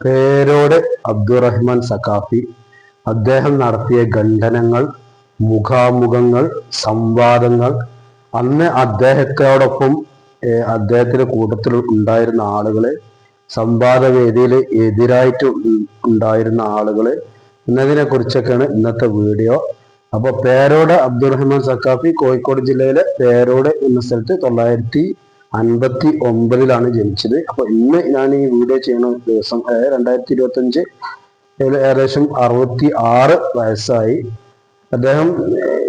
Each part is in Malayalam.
പേരോട് അബ്ദുറഹ്മാൻ സഖാഫി. അദ്ദേഹം നടത്തിയ ഖണ്ഡനങ്ങൾ മുഖാമുഖങ്ങൾ സംവാദങ്ങൾ അന്ന് അദ്ദേഹത്തോടൊപ്പം അദ്ദേഹത്തിന്റെ കൂട്ടത്തിൽ ഉണ്ടായിരുന്ന ആളുകൾ സംവാദ വേദിയിൽ എതിരായിട്ട് ഉണ്ടായിരുന്ന ആളുകൾ എന്നതിനെ കുറിച്ചൊക്കെയാണ് ഇന്നത്തെ വീഡിയോ. അപ്പൊ പേരോട് അബ്ദുറഹ്മാൻ സക്കാഫി കോഴിക്കോട് ജില്ലയിലെ പേരോട് എന്ന സ്ഥലത്ത് തൊള്ളായിരത്തി അൻപത്തി ഒമ്പതിലാണ് ജനിച്ചത്. അപ്പൊ ഇന്ന് ഞാൻ ഈ വീഡിയോ ചെയ്യണ ദിവസം അതായത് രണ്ടായിരത്തി ഇരുപത്തി അഞ്ച് ഏകദേശം അറുപത്തി ആറ് വയസ്സായി. അദ്ദേഹം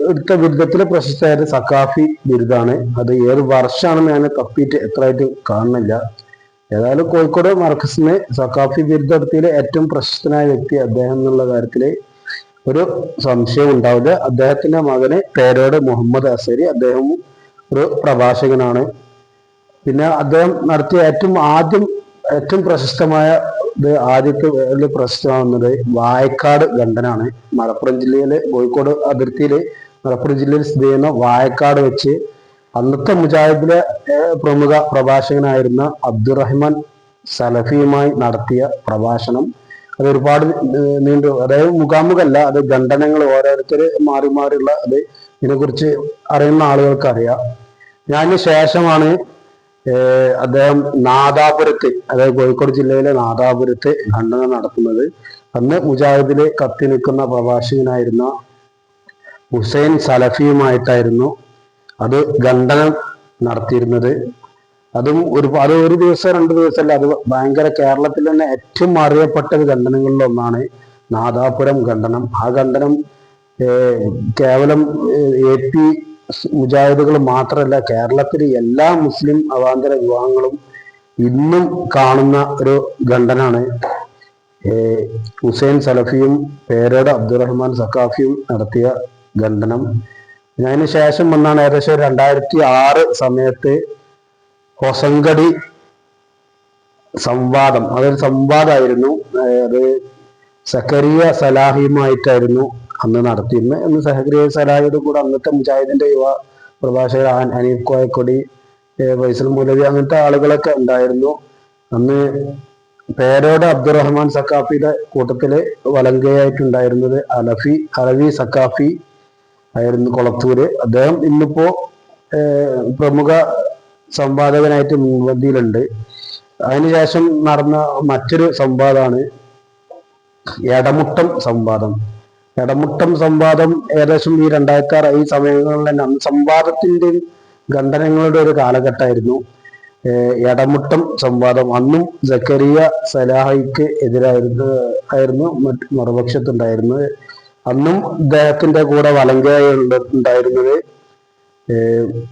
എടുത്ത ബിരുദത്തിലെ പ്രശസ്തയായത് സക്കാഫി ബിരുദാണ്. അത് ഏത് വർഷമാണെന്ന് ഞാൻ തപ്പിയിട്ട് എത്രയായിട്ട് കാണുന്നില്ല. ഏതായാലും കോഴിക്കോട് മർക്കസിന് സക്കാഫി ബിരുദത്തിലെ ഏറ്റവും പ്രശസ്തനായ വ്യക്തി അദ്ദേഹം എന്നുള്ള കാര്യത്തിൽ ഒരു സംശയം ഉണ്ടാവില്ല. അദ്ദേഹത്തിന്റെ മകന് പേരോട് മുഹമ്മദ് അസരി. അദ്ദേഹവും ഒരു പ്രഭാഷകനാണ്. പിന്നെ അദ്ദേഹം നടത്തിയ ഏറ്റവും ആദ്യം ഏറ്റവും പ്രശസ്തമായ ഇത് ആദ്യത്തെ പ്രശസ്തമാകുന്നത് വായക്കാട് ഖണ്ഡനാണ് മലപ്പുറം ജില്ലയിലെ കോഴിക്കോട് അതിർത്തിയിൽ മലപ്പുറം ജില്ലയിൽ സ്ഥിതി ചെയ്യുന്ന വായക്കാട് വെച്ച് അന്നത്തെ മുജാഹിദിലെ പ്രമുഖ പ്രഭാഷകനായിരുന്ന അബ്ദുറഹ്മാൻ സലഫിയുമായി നടത്തിയ പ്രഭാഷണം. അത് ഒരുപാട് നീണ്ടു അതായത് മുഖാമുഖല്ല അത് ഖണ്ഡനങ്ങൾ ഓരോരുത്തർ മാറി മാറിയുള്ള അത് ഇതിനെക്കുറിച്ച് അറിയുന്ന ആളുകൾക്ക് അറിയാം ഞാൻ ശേഷമാണ് അദ്ദേഹം നാദാപുരത്ത് അതായത് കോഴിക്കോട് ജില്ലയിലെ നാദാപുരത്ത് ഖണ്ഡനം നടത്തുന്നത്. അന്ന് മുജാഹിദിലെ കത്തി നിൽക്കുന്ന പ്രഭാഷകനായിരുന്ന ഹുസൈൻ സലഫിയുമായിട്ടായിരുന്നു അത് ഖണ്ഡനം നടത്തിയിരുന്നത്. അതും ഒരു അത് ഒരു ദിവസം രണ്ട് ദിവസമല്ല അത് ഭയങ്കര കേരളത്തിൽ തന്നെ ഏറ്റവും അറിയപ്പെട്ട ഖണ്ഡനങ്ങളിൽ ഒന്നാണ് നാദാപുരം ഖണ്ഡനം ആ ഖണ്ഡനം കേവലം എ പി മുജാഹിദുകൾ മാത്രമല്ല കേരളത്തിലെ എല്ലാ മുസ്ലിം അവാന്തര വിവാഹങ്ങളും ഇന്നും കാണുന്ന ഒരു ഖണ്ഡനാണ്. ഹുസൈൻ സലഫിയും പേരോട് അബ്ദുറഹ്മാൻ സക്കാഫിയും നടത്തിയ ഖണ്ഡനം. അതിന് ശേഷം വന്നാണ് ഏകദേശം രണ്ടായിരത്തി ആറ് സമയത്ത് ഹൊസങ്കടി സംവാദം. അതൊരു സംവാദമായിരുന്നു അത് സക്കരിയ സലാഹിയുമായിട്ടായിരുന്നു അന്ന് നടത്തി ഇന്ന് ഇന്ന് സഹകരിയ സലാഹിയുടെ കൂടെ അന്നത്തെ മുജാഹിദിന്റെ യുവ പ്രഭാഷകർ അനീഫ് കോയക്കൊടി ഫൈസൽ മൗലവി അങ്ങനത്തെ ആളുകളൊക്കെ ഉണ്ടായിരുന്നു. അന്ന് പേരോട് അബ്ദുറഹ്മാൻ സക്കാഫിയുടെ കൂട്ടത്തിൽ വലങ്കയായിട്ടുണ്ടായിരുന്നത് അലഫി അലവി സക്കാഫി ആയിരുന്നു കൊളത്തൂര്. അദ്ദേഹം ഇന്നിപ്പോ പ്രമുഖ സംവാദകനായിട്ട് മുൻപന്തിയിലുണ്ട്. അതിനുശേഷം നടന്ന മറ്റൊരു സംവാദമാണ് എടമുട്ടം സംവാദം. എടമുട്ടം സംവാദം ഏകദേശം ഈ രണ്ടായിരത്തി ആറ് ഈ സമയങ്ങളിലെ സംവാദത്തിന്റെയും ഖണ്ഡനങ്ങളുടെ ഒരു കാലഘട്ടമായിരുന്നു. ഇടമുട്ടം സംവാദം. അന്നും സക്കരിയ സലാഹയ്ക്ക് എതിരായിരുന്നു ആയിരുന്നു മറുപക്ഷത്തുണ്ടായിരുന്നത്. അന്നും ഇദ്ദേഹത്തിന്റെ കൂടെ വലങ്കയായി ഉണ്ട്- ഉണ്ടായിരുന്നത്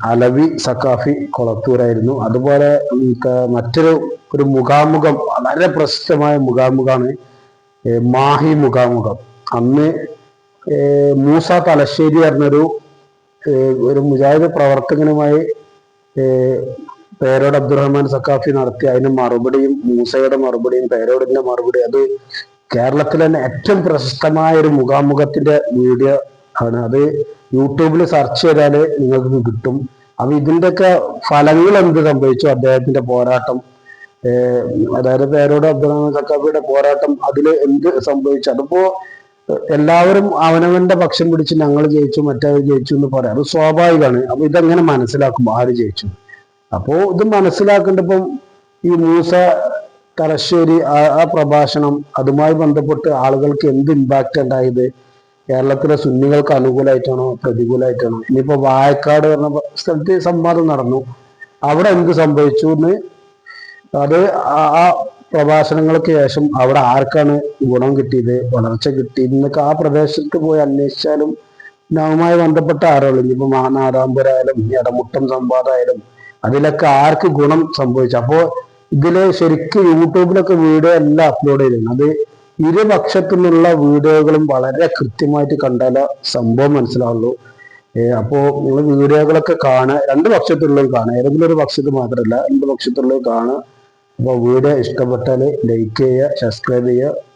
അലവി സക്കാഫി കൊളത്തൂരായിരുന്നു അതുപോലെ മറ്റൊരു ഒരു മുഖാമുഖം വളരെ പ്രശസ്തമായ മുഖാമുഖമാണ് മാഹി മുഖാമുഖം. അന്ന് മൂസ തലശ്ശേരി പറഞ്ഞൊരു ഒരു മുജാഹിദ് പ്രവർത്തകനുമായി പേരോട് അബ്ദുറഹ്മാൻ സക്കാഫി നടത്തി അതിന് മറുപടിയും മൂസയുടെ മറുപടിയും പേരോടിന്റെ മറുപടി അത് കേരളത്തിലെ തന്നെ ഏറ്റവും പ്രശസ്തമായ ഒരു മുഖാമുഖത്തിന്റെ വീഡിയോ ആണ്. അത് യൂട്യൂബിൽ സെർച്ച് ചെയ്താൽ നിങ്ങൾക്ക് കിട്ടും. അപ്പൊ ഇതിന്റെയൊക്കെ ഫലങ്ങൾ എന്ത് സംഭവിച്ചു? അദ്ദേഹത്തിന്റെ പോരാട്ടം. അതായത് പേരോട് അബ്ദുറഹ്മാൻ സക്കാഫിയുടെ പോരാട്ടം അതിൽ എന്ത് സംഭവിച്ചു? അതിപ്പോ എല്ലാവരും അവനവന്റെ പക്ഷം പിടിച്ച് ഞങ്ങൾ ജയിച്ചു മറ്റവർ ജയിച്ചു എന്ന് പറയാം. അത് സ്വാഭാവികമാണ്. അപ്പൊ ഇതെങ്ങനെ മനസ്സിലാക്കും ആര് ജയിച്ചു? അപ്പോ ഇത് മനസ്സിലാക്കേണ്ടപ്പം ഈ മൂസ തലശ്ശേരി ആ പ്രഭാഷണം അതുമായി ബന്ധപ്പെട്ട് ആളുകൾക്ക് എന്ത് ഇമ്പാക്റ്റ് ഉണ്ടായത്? കേരളത്തിലെ സുന്നികൾക്ക് അനുകൂലമായിട്ടാണോ പ്രതികൂലമായിട്ടാണോ ഇനിയിപ്പോ വായക്കാട് പറഞ്ഞ സ്ഥലത്ത് സംവാദം നടന്നു. അവിടെ എന്ത് സംഭവിച്ചു എന്ന്? അത് ആ പ്രഭാഷണങ്ങൾക്ക് ശേഷം അവിടെ ആർക്കാണ് ഗുണം കിട്ടിയത് വളർച്ച കിട്ടിയത് എന്നൊക്കെ ആ പ്രദേശത്ത് പോയി അന്വേഷിച്ചാലും നവുമായി ബന്ധപ്പെട്ട ആരോളും ഇനിയിപ്പോ മാനാദാംബരായാലും ഇടമുട്ടം സംവാദമായാലും അതിലൊക്കെ ആർക്ക് ഗുണം സംഭവിച്ചു? അപ്പോ ഇതിൽ ശരിക്കും യൂട്യൂബിലൊക്കെ വീഡിയോ എല്ലാം അപ്ലോഡ് ചെയ്തിരുന്നു അത് ഇരുപക്ഷത്തു നിന്നുള്ള വീഡിയോകളും വളരെ കൃത്യമായിട്ട് കണ്ടാലേ സംഭവം മനസ്സിലാവുള്ളൂ. അപ്പോ നിങ്ങൾ വീഡിയോകളൊക്കെ കാണുക രണ്ട് പക്ഷത്തുള്ളവർ കാണുക. ഏതെങ്കിലും ഒരു പക്ഷത്ത് മാത്രമല്ല രണ്ട് പക്ഷത്തുള്ളവർ കാണുക. അപ്പോൾ വീഡിയോ ഇഷ്ടപ്പെട്ടാൽ ലൈക്ക് ചെയ്യുക സബ്സ്ക്രൈബ് ചെയ്യുക.